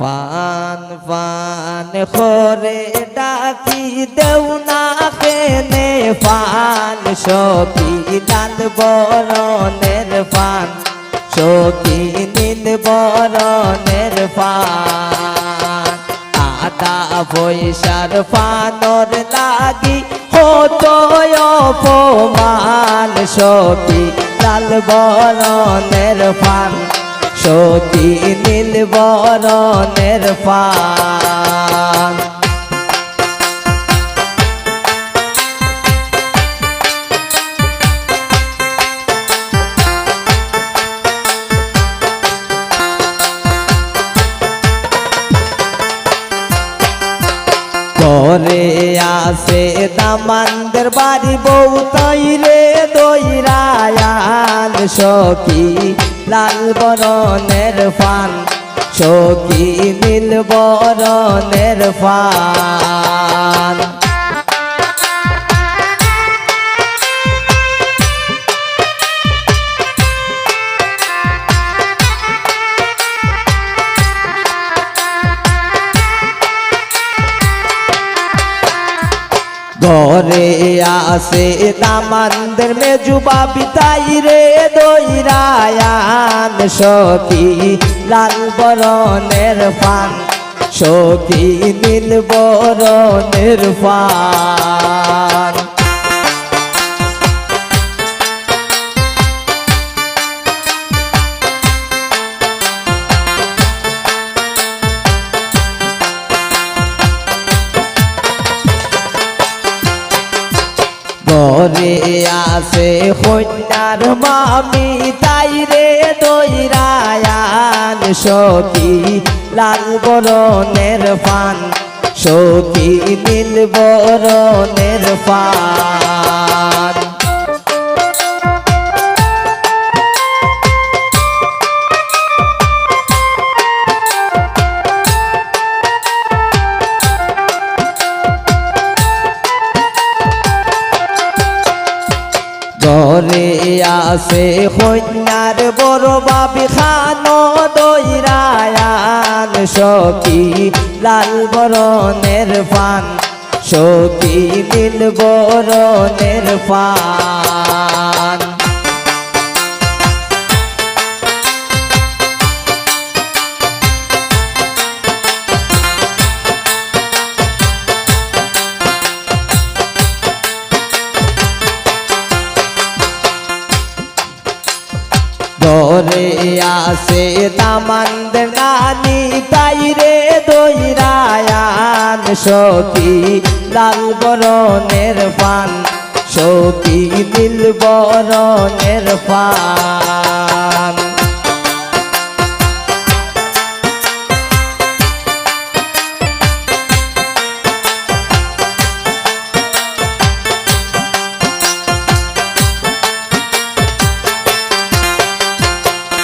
Fun fun করে ডাকি, দেও না কেনে ফান। সখী লাল বরণের ফান সখী নীল বরণের ফান। আদা পয়সার ফানর লাগি হতো অপমান সখী লাল বরণের ফান। সতী নীল বরণের ফান করে আসে দামানদের বাড়ি বউ তৈরে দইরায়ান সখী। লাল বরণের ফান সখী নীল বরণের ফান। ঘরে আসে দামানদের মেজুবা বিতাই রে দইরায়ান সখী লাল বরণের ফান সখী নীল বরণের ফান। ঘরে আসে কন্যার মামি, তাই রে দৈরায়ান সখী। লাল বরণের পান সখী, নীল বরণের ফান। ঘরে আসে কন্যার বড় বাবি খানো দৈরায়ান সখী, লাল বরণের পান সখী নীল বরণের ফান। ঘরে আসে দামান্দ নানি, তাই রে দৈরায়ান সখী লাল বরণের পান সখী দিল বরণের পান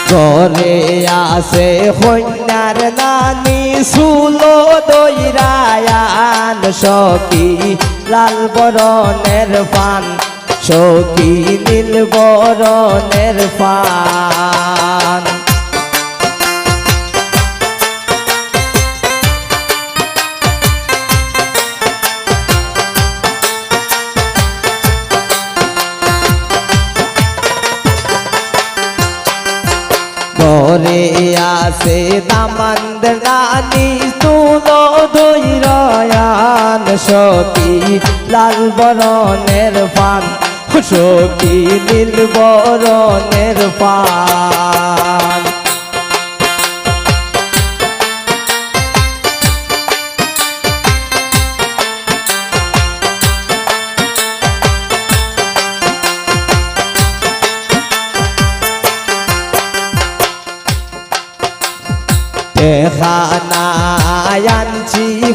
ঘরে আসে হইনার নানি সুলো দৈরায়ান সখী লাল বরণের পান সখী নীল বরণের পান ঘরে আসে দামান্দ রানী তুলো দুই রয়ান সতী। লাল বরণের পান সতী নীল বরণের পান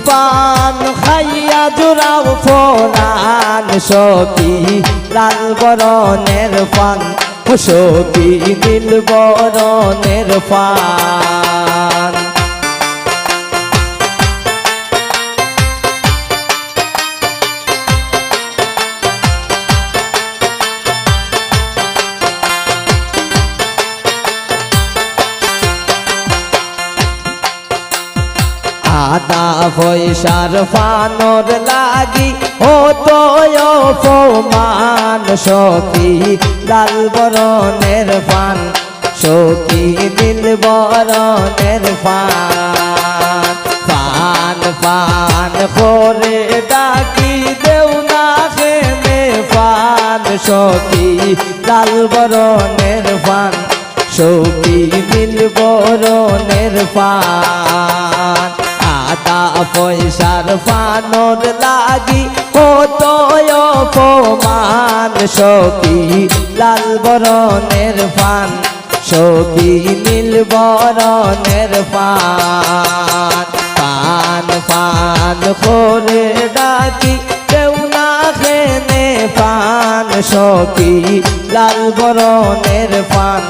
পান খাইয়া জোড়াও ফোরান সখী লাল বরণের পান সখী নীল বরণের পান। পয়সার ফানর লাগি, ও তো অপমান সখী, লাল বরণের ফান, সখী নীল বরণের ফান। ফান ফান করে ডাকি দেও না খেনে ফান, সখী লাল বরণের ফান, সখী নীল বরণের ফান। পয়সার ফানর লাগি, কত অপমান সখী, লাল বরণের ফান, সখী নীল বরণের ফান। পান পান করে ডাকি, কেউ না খেনে পান, সখী লাল বরণের পান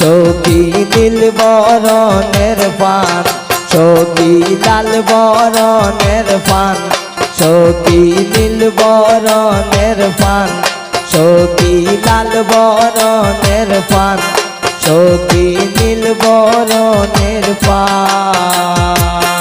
সখী নীল বরণের পান সখী লাল বরণের পান সখী নীল বরণের পান সখী লাল বরণের পান সখী নীল বরণের পান